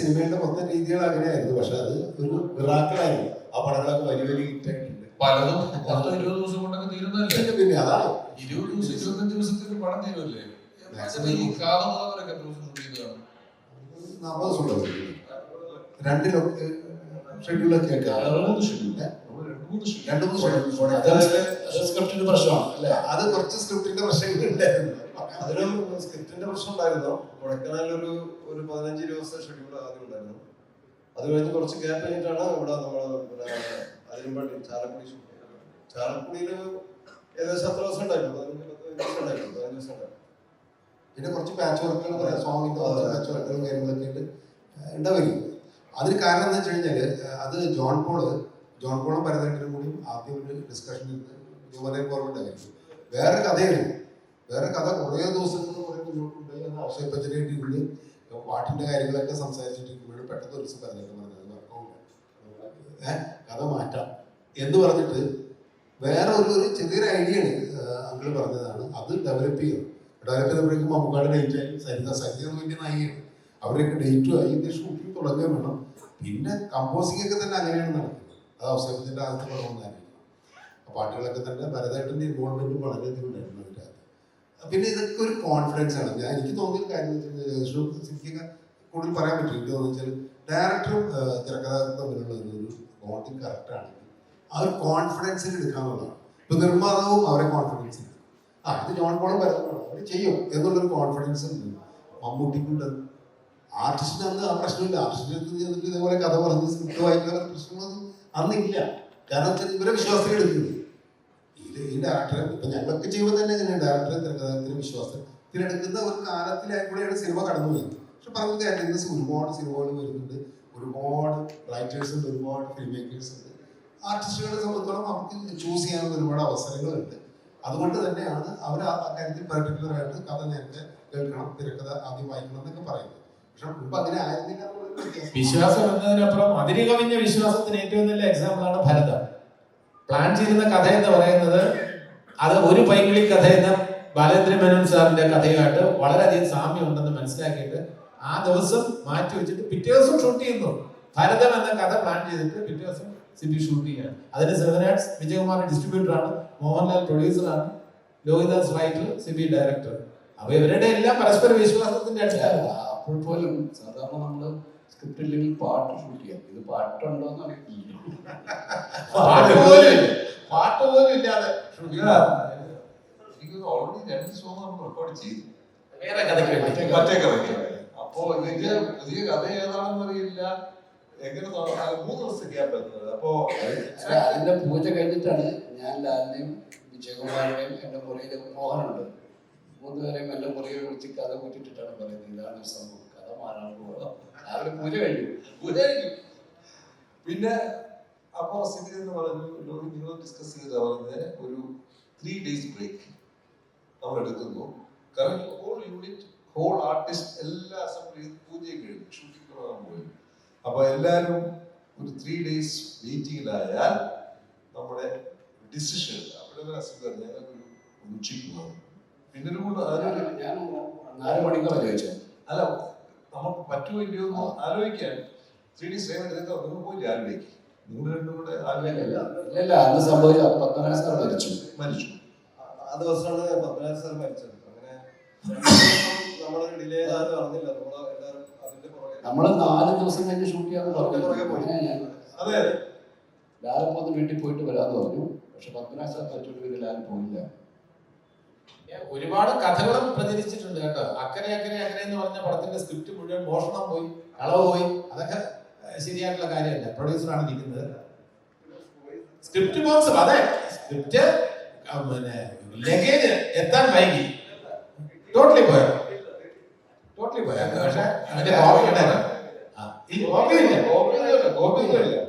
സിനിമയുടെ മൊത്തം രീതികൾ അങ്ങനെയായിരുന്നു. പക്ഷെ അത് ഒരു മിറാക്കിളായിരുന്നു. ആ പടങ്ങളൊക്കെ വലിയ വലിയ ഹിറ്റായിട്ടുണ്ട് പലതും പത്തോ ഇരുപത് ദിവസം കൊണ്ടൊക്കെ തീരുന്നല്ലേ പിന്നെ അതാണ് ഇരുപത് ദിവസം ഇരുപത്തഞ്ച് ദിവസത്തിൽ പടം തീരുമല്ലേ Maximum. ഈ എത്ര ദിവസം ഷൂട്ട് ചെയ്തതാണ്? നാൽപ്പത് ദിവസം ഉണ്ടാവും രണ്ടിലൊക്കെ ഷെഡ്യൂളൊക്കെ രണ്ട് മൂന്ന് ഷെഡ്യൂൾ സ്ക്രിപ്റ്റിന്റെ പ്രശ്നമാണ്. അല്ലെ? അത് കുറച്ച് സ്ക്രിപ്റ്റിന്റെ പ്രശ്നങ്ങൾ അതിലും സ്ക്രിപ്റ്റിന്റെ പ്രശ്നം ഉണ്ടായിരുന്നു കൊടക്കനാലിൽ ഒരു ഒരു പതിനഞ്ച് ദിവസത്തെ ഷെഡ്യൂൾ ആദ്യം ഉണ്ടായിരുന്നു. അത് കഴിഞ്ഞ് കുറച്ച് ഗ്യാപ്പ് കഴിഞ്ഞിട്ടാണ് ഇവിടെ നമ്മൾ അതിരമ്പള്ളി ചാലക്കുടി ചാലക്കുടിയിൽ ഏകദേശം അത്ര ദിവസം ഉണ്ടായിരുന്നു? പതിനഞ്ച് ഉണ്ടായിരുന്നു. പതിനഞ്ച് ദിവസം ഉണ്ടായിരുന്നു. പിന്നെ കുറച്ച് പാച്ച് വർക്കുകൾ പറയാം സോങ്ങിന്റെ പാച്ച് വർക്കുകളും കാര്യങ്ങളൊക്കെ ഉണ്ട് ഉണ്ടാവില്ല അതിന് കാരണം എന്താ വെച്ച് കഴിഞ്ഞാൽ അത് ജോൺ പോൾ ജോൺ പോളും ഭരതേട്ടനും കൂടി ആദ്യം ഒരു ഡിസ്കഷൻ ഇതുപോലെ ഫോർവേഡ് ആയിരുന്നു വേറെ കഥയായിരുന്നു വേറെ കഥ കുറേ ദിവസങ്ങൾ കുറേ മുന്നോട്ടുണ്ടായി അത് അവസരപ്പച്ചനായിട്ട് ഉള്ളിൽ പാട്ടിന്റെ കാര്യങ്ങളൊക്കെ സംസാരിച്ചിട്ട് സംസാരിച്ചിട്ടിരിക്കുമ്പോഴും പെട്ടെന്ന് ഒരു ദിവസം ഭരതേട്ടൻ പറഞ്ഞത് വർക്കൗണ്ട് കഥ മാറ്റാം. എന്ന് പറഞ്ഞിട്ട് വേറെ ഒരു ഒരു ചെറിയൊരു ഐഡിയ ആണ് അങ്കിൾ പറഞ്ഞതാണ്. അത് ഡെവലപ്പ് ചെയ്യണം. ഡെവലപ്പ് ചെയ്തപ്പോഴേക്കും മമ്മൂക്കാട് ഡേറ്റ് ആയി. സരിത സരിത വലിയ നായികയാണ്. അവരെയൊക്കെ ഡേറ്റും ആയി. ഇത് ഷൂട്ടിംഗ് തുടങ്ങുകയും വേണം. പിന്നെ കമ്പോസിംഗ് ഒക്കെ തന്നെ അങ്ങനെയാണ് നടക്കുന്നത്. അത് അവസരത്തിന്റെ അകത്ത് പറഞ്ഞു പാട്ടുകളൊക്കെ തന്നെ ഭരതമായിട്ടിന്റെ ഇൻവോൾവ്മെന്റ് വളരെയധികം ഉണ്ടായിരുന്നു. അതിന്റെ പിന്നെ ഇതൊക്കെ ഒരു കോൺഫിഡൻസ് ആണ്. ഞാൻ എനിക്ക് തോന്നിയ കാര്യം സിനിമ കൂടുതൽ പറയാൻ പറ്റും എനിക്ക് തോന്നുന്നു ഡയറക്ടറും തിരക്കഥാകൃത്തും തമ്മിലുള്ള ഒരു ഒരു കറക്റ്റ് ആണെങ്കിൽ ആ ഒരു കോൺഫിഡൻസിൽ എടുക്കാന്നുള്ളതാണ് ഇപ്പൊ നിർമ്മാതാവും അവരെ കോൺഫിഡൻസ് ആ ഇത് ജോൺ പോളും വരുന്നതാണ് അവർ ചെയ്യും എന്നുള്ളൊരു കോൺഫിഡൻസ് ഉണ്ട്. മമ്മൂട്ടിക്കുണ്ട്. ആർട്ടിസ്റ്റിന് അന്ന് ആ പ്രശ്നമില്ല. ആർട്ടിസ്റ്റിന് ഇതേപോലെ കഥ പറഞ്ഞ് സ്ക്രിപ്റ്റ് വായിക്കുന്ന പ്രശ്നങ്ങളൊന്നും അന്നില്ല. കാരണം ഇവരെ വിശ്വാസത്തിൽ എടുക്കുന്നത് ഡയറക്ടറെ ഇപ്പൊ ഞങ്ങൾക്ക് ചെയ്യുമ്പോൾ തന്നെ ഇങ്ങനെ ഡയറക്ടറെ തിരക്കഥാകൃത്തിന് വിശ്വാസം. തിരഞ്ഞെടുക്കുന്ന ഒരു കാലത്തിലായി കൂടെയാണ് സിനിമ കടന്നുപോയത് പക്ഷെ പറഞ്ഞ കാര്യം ഇന്ന് ഒരുപാട് സിനിമകൾ വരുന്നുണ്ട്. ഒരുപാട് റൈറ്റേഴ്സ് ഉണ്ട് ഒരുപാട് ഫിലിം മേക്കേഴ്സ് ഉണ്ട്. ആർട്ടിസ്റ്റുകളെ സംബന്ധിച്ചോളം അവർക്ക് ചൂസ് ചെയ്യാനുള്ള ഒരുപാട് അവസരങ്ങളുണ്ട്. അതുകൊണ്ട് തന്നെയാണ് അവർ ആ കാര്യത്തിൽ പെർട്ടിക്കുലർ ആയിട്ട് കഥ നേരത്തെ കേൾക്കണം തിരക്കഥ ആദ്യം വായിക്കണം എന്നൊക്കെ പറയുന്നത്. പക്ഷെ മുമ്പ് അങ്ങനെ ആയിരുന്നില്ല. വിശ്വാസം എന്നതിനപ്പുറം അതിര് കവിഞ്ഞ വിശ്വാസത്തിന് ഏറ്റവും നല്ല എക്സാമ്പിൾ ആണ് ഭരതം പ്ലാൻ ചെയ്യുന്ന കഥ എന്ന് പറയുന്നത് അത് ഒരു പൈങ്കിളി കഥ എന്ന ബാലേന്ദ്ര മേനോൻ സാറിന്റെ കഥയായിട്ട് വളരെയധികം സാമ്യം ഉണ്ടെന്ന് മനസ്സിലാക്കിയിട്ട് ആ ദിവസം മാറ്റി വെച്ചിട്ട് പിറ്റേ ദിവസം ഷൂട്ട് ചെയ്യുന്നു. ഭരതം എന്ന കഥ പ്ലാൻ ചെയ്തിട്ട് പിറ്റേ ദിവസം സിറ്റി ഷൂട്ട് ചെയ്യാണ് അതിന് സെവൻ ആർട്സ് വിജയകുമാർ ഡിസ്ട്രിബ്യൂട്ടർ ആണ് മോഹൻലാൽ പ്രൊഡ്യൂസർ ആണ് ലോഹിദാസ് റൈറ്റർ സിബി ഡയറക്ടർ അപ്പൊ ഇവരുടെ എല്ലാം പരസ്പര വിശ്വാസത്തിന്റെ അപ്പോൾ പോലും സാധാരണ നമ്മൾ സ്ക്രിപ്റ്റ് ഇല്ലെങ്കിൽ പാട്ട് ഷൂട്ട് ചെയ്യാം. ഇത് പാട്ടുണ്ടോ എന്ന് അറിയില്ല പാട്ട് പോലും ഇല്ല. ഇല്ലാതെ. എനിക്ക് ഓൾറെഡി രണ്ട് സോങ് നമ്മൾ റെക്കോർഡ് ചെയ്തു. വേറെ കഥയ്ക്ക് മറ്റേ കഥയ്ക്ക് അപ്പോ ഇതിന്റെ പുതിയ കഥ ഏതാണെന്ന് അറിയില്ല. എങ്ങനെ മൂന്ന് ദിവസം ഗ്യാപ്പ് എത്തുന്നത്. അപ്പോ അതിന്റെ പൂജ കഴിഞ്ഞിട്ടാണ് ഞാൻ ലാലിനെയും വിജയകുമാരനെയും എന്റെ മുറിയിലെ മോഹനുണ്ട്. മൂന്നുപേരെയും എന്റെ മുറിയിൽ വിളിച്ച് കഥ കൂട്ടിയിട്ടാണ് പറയുന്നത്. ഇതാണ് സംഭവം. കഥ മാറാൻ പോവുക. രാവിലെ പൂജ കഴിഞ്ഞു. ഇതായിരിക്കും. പിന്നെ അപ്പോ സിബിൽ എന്ന് പറഞ്ഞു നിങ്ങൾ ഡിസ്കസ് ചെയ്ത പറഞ്ഞ ഒരു ത്രീ ഡേയ്സ് ബ്രേക്ക് നമ്മൾ എടുക്കുന്നു. കാരണം ഹോൾ യൂണിറ്റ് ഹോൾ ആർട്ടിസ്റ്റ് എല്ലാ അസംബ്ലി പൂജയും കഴിഞ്ഞു. ഷൂട്ടിംഗ് തുടങ്ങാൻ പോയി. അപ്പൊ എല്ലാവരും ഒരു ത്രീ ഡേയ്സ് മീറ്റിംഗിലായാൽ നമ്മുടെ ഡിസിഷൻ അവിടെ ഒരു അസുഖം ഞങ്ങൾക്ക് ഒരു ഉച്ചയ്ക്ക് പോകും. പിന്നെ ഒരു കൂടെ ഞാൻ നാല് മണിക്കൂറാണ് ചോദിച്ചത് അല്ല നമുക്ക് പറ്റുമോ ഇല്ലയോ ആലോചിക്കാൻ ത്രീ ഡി ഇതൊക്കെ നിങ്ങൾ പോയി ആലോചിക്കും നിങ്ങൾ രണ്ടും കൂടെ ആലോചിക്കില്ല ഇല്ല അന്ന് സംഭവിച്ച. പത്മനാഭ സാർ മരിച്ചു. മരിച്ചു. ആ- ദിവസമാണ് പത്മനാഭ സാർ മരിച്ചത്. അങ്ങനെ ഡിലേ ആരും അറിഞ്ഞില്ല. നമ്മൾ എല്ലാവരും അതിന്റെ പുറകെ. നമ്മൾ നാല് ദിവസം കഴിഞ്ഞ് ഷൂട്ട് ചെയ്യാന്ന്. പറഞ്ഞു. അതെ അതെ. ലാലും ഒന്ന് വീട്ടിൽ പോയിട്ട് വരാന്ന് പറഞ്ഞു. പക്ഷെ പത്മനാഭ സാർ മരിച്ചോണ്ട് വീട്ടിൽ ലാലും പോയില്ല. ഒരുപാട് കഥകളും പ്രചരിച്ചിട്ടുണ്ട് കേട്ടോ. അക്കരെ അക്കരെ അക്കരെ എന്ന് പറഞ്ഞ പടത്തിന്റെ സ്ക്രിപ്റ്റ് മുഴുവൻ മോഷണം പോയി കളവ് പോയി. അതൊക്കെ ശരിയായിട്ടുള്ള കാര്യമല്ല. പ്രൊഡ്യൂസറാണ് നിൽക്കുന്നത്. സ്ക്രിപ്റ്റ് ബോക്സ് അതെ. സ്ക്രിപ്റ്റ് പിന്നെ ലഗേജ് എത്താൻ വൈകി. ടോട്ടലി പോയ? ടോട്ടലി പോയ? പക്ഷെ അതിന്റെ കോപ്പി ഉണ്ടായിരുന്നു ആ, ഈ കോപ്പിയൊന്നുമില്ല